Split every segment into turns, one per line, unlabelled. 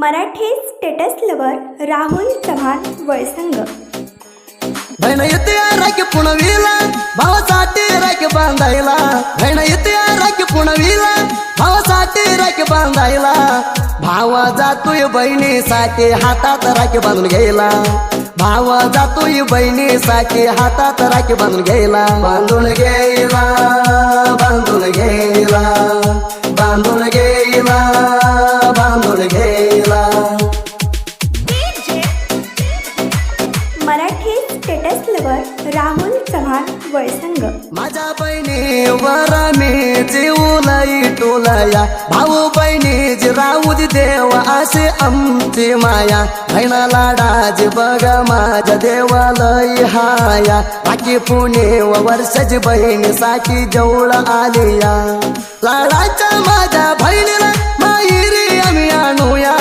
Marathi status lover Rahul Chavan Valsang.
बहिण येते राखी पुणवीला भावासाठी राखी बांधायला. बहिण येते राखी पुणवीला भावासाठी राखी बांधायला. भावा जातोय बहिणीसाठी हातात राखी बांधून घ्यायला. भावा जातोय बहिणीसाठी हातात राखी बांधून घ्यायला. बांधून घ्यायला बांधून घ्यायला. बहिणीवर मी जीवलाई टोलया भाऊ बहिणीची राऊद देव असे आमची माया बहिणा लाडाची बघ माझ्या देवालय हाया बाकी पुणे व वर्षाची बहिणीसाठी जवळ आलिया लाडाच्या माझ्या बहिणीला माहिरी आम्ही आणूया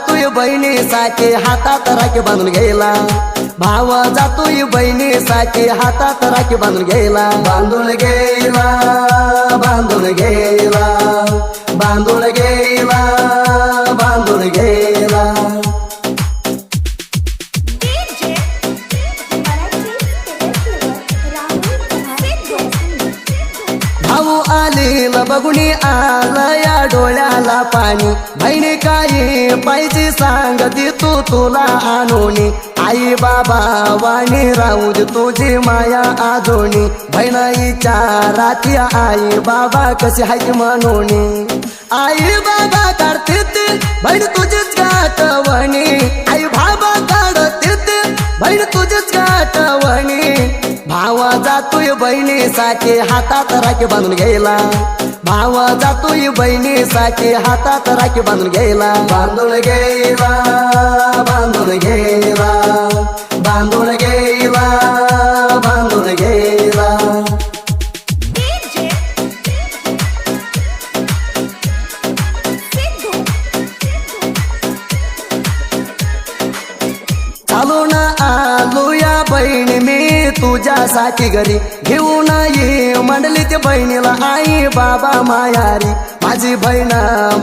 जातोय बहिणी साचे हातात राखी बांधून घ्यायला. भाव जातोय बहिणीसाठी हातात राखी बांधून घ्यायला. बांधून घ्यायला बांधून घ्यायला बांधून घ्यायला. पाणी. बहिणी काही पाहिजे सांग तू तुला आणूनी. आई बाबा वाणी राहू दे तुझी माया आजोनी बहिणाईच्या राती आई बाबा कशी हाय म्हणून. आई बाबा करते बहीण तुझीच गाठवणी. आई जातोय बहिणीसाठी हातात राखी बांधून घ्यायला भावा जातोय बहिणीसाठी हातात राखी बांधून घ्यायला बांधून घ्यायला बांधून घ्यायला बांधून घ्यायला तुझ्यासाठी घरी घेऊन ये. म्हणली ते बहिणीला आई बाबा मायारी. माझी बहीण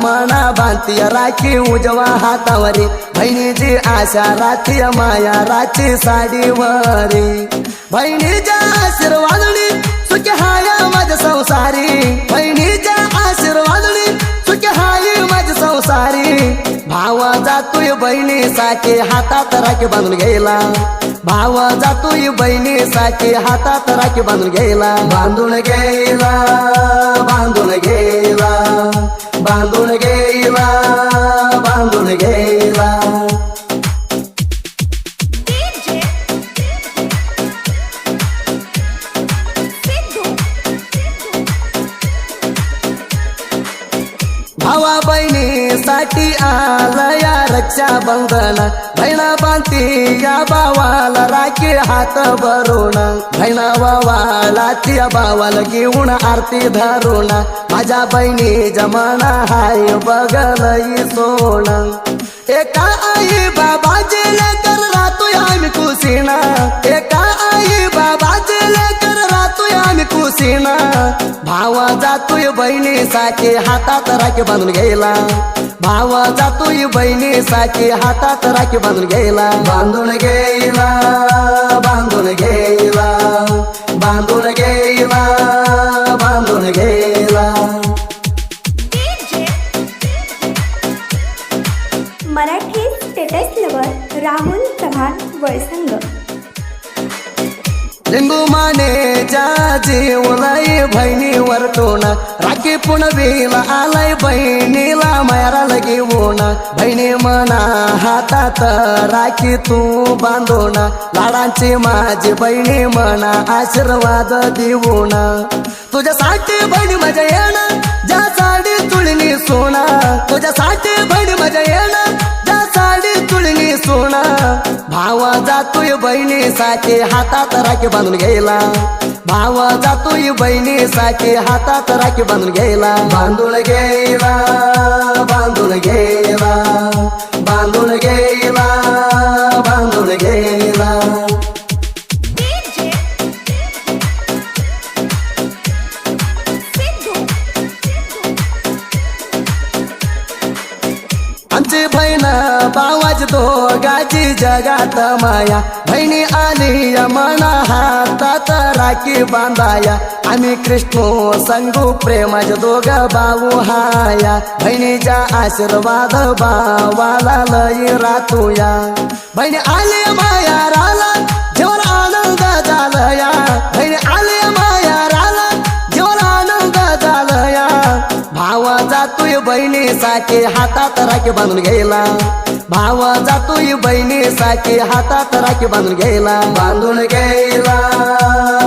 मना बांधती राखी उजवा हातावरी. बहिणीची आशा राखी माया राखी साडीवरी. बहिणीच्या आशीर्वादनी सुखी हाय माझ्या संसारी. बहिणीच्या आशीर्वादनी सुखी हाय माझी संसारी. भावा जातोय बहिणीसाठी हातात राखी बांधून घ्यायला. भावा जातोय बहिणीसाठी हातात राखी बांधून घ्यायला. बांधून घ्यायला बांधून घ्यायला बांधून घ्यायला बांधून घ्यायला. भावा बहिणीसाठी आला या रक्षा बंधन बहिणा बांधती या बावाला राखी हात भरून. बहिणा भावाला त्या भावाला घेऊन आरती धरून. माझ्या बहिणी जमाना हाय बघलई सोन. एका आई बाबाचे लेकर राहतोय आम्ही कुसीना. एका आई बाबाचे लेकर राहतोय आम्ही कुसीना. भावा जातोय बहिणीसाठी हातात राखी बांधून घ्यायला. भावा जातोय बहिणीसाठी हातात राखी बांधून घ्यायला. बांधून घ्यायला बांधून घ्यायला बांधून घ्यायला बांधून घ्यायला.
Marathi status lover Rahul Chavan Valsang.
लिंबू मानेच्या जीवलाई बहिणीवर टोन राखी पुणवीला आलाय बहिणीला मायराला घेऊन बहिणी म्हणा हातात राखी तू बांधून. लाडांची माझी बहिणी म्हणा आशीर्वाद देऊन. तुझ्यासाठी बहिणी माझ्या येणं ज्या साडी तुळणी सोना. तुझ्यासाठी बहिणी माझ्या भावा जातोय बहिणीसाठी हातात राखी बांधून घ्यायला भावा जातोय बहिणीसाठी हातात राखी बांधून घ्यायला बांधून घ्यायला बांधून घ्यायला बांधून घ्यायला बहीण बावाज दोघाची जगात माया. बहिणी आली मना हातात राखी बांधाया. आम्ही कृष्णो संगू प्रेमाज दोघ बाऊ हाया. बहिणीच्या आशीर्वाद बावाला लई रातूया बहिणी आली माया राला भावा जातोय बहिणीसाठी हातात राखी बांधून घ्यायला. भावा जातोय बहिणीसाठी हातात राखी बांधून घ्यायला. बांधून घ्यायला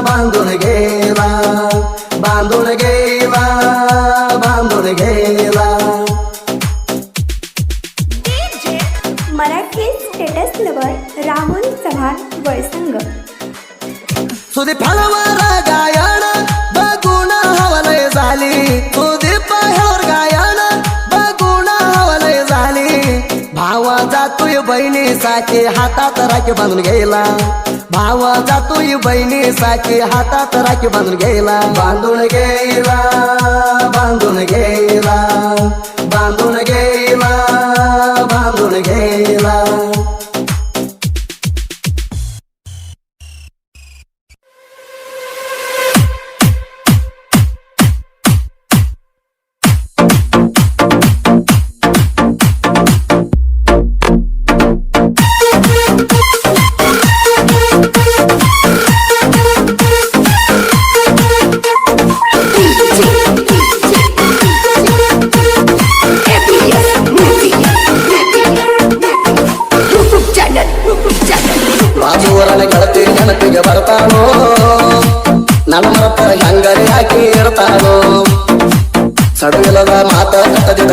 बांधून घ्यायला बांधून घ्यायला. बहिणीसाठी हातात राखी बांधून गेला भावा जातोय बहिणीसाठी हातात राखी बांधून गेला बांधून गेला बांधून गेला बांधून गेला बांधून गेला ಬಾಜುವರನ ಗೆಳತಿ ನೆನಪಿಗೆ ಬರ್ತಾನೋ? ನನ್ನ ಮರತ ಹೆಂಗರಿ ಹಾಕಿ ಇರ್ತಾನೋ? ಸಡವಿಲ್ಲದ ಮಾತ ಕಟ್ಟದಿಂದ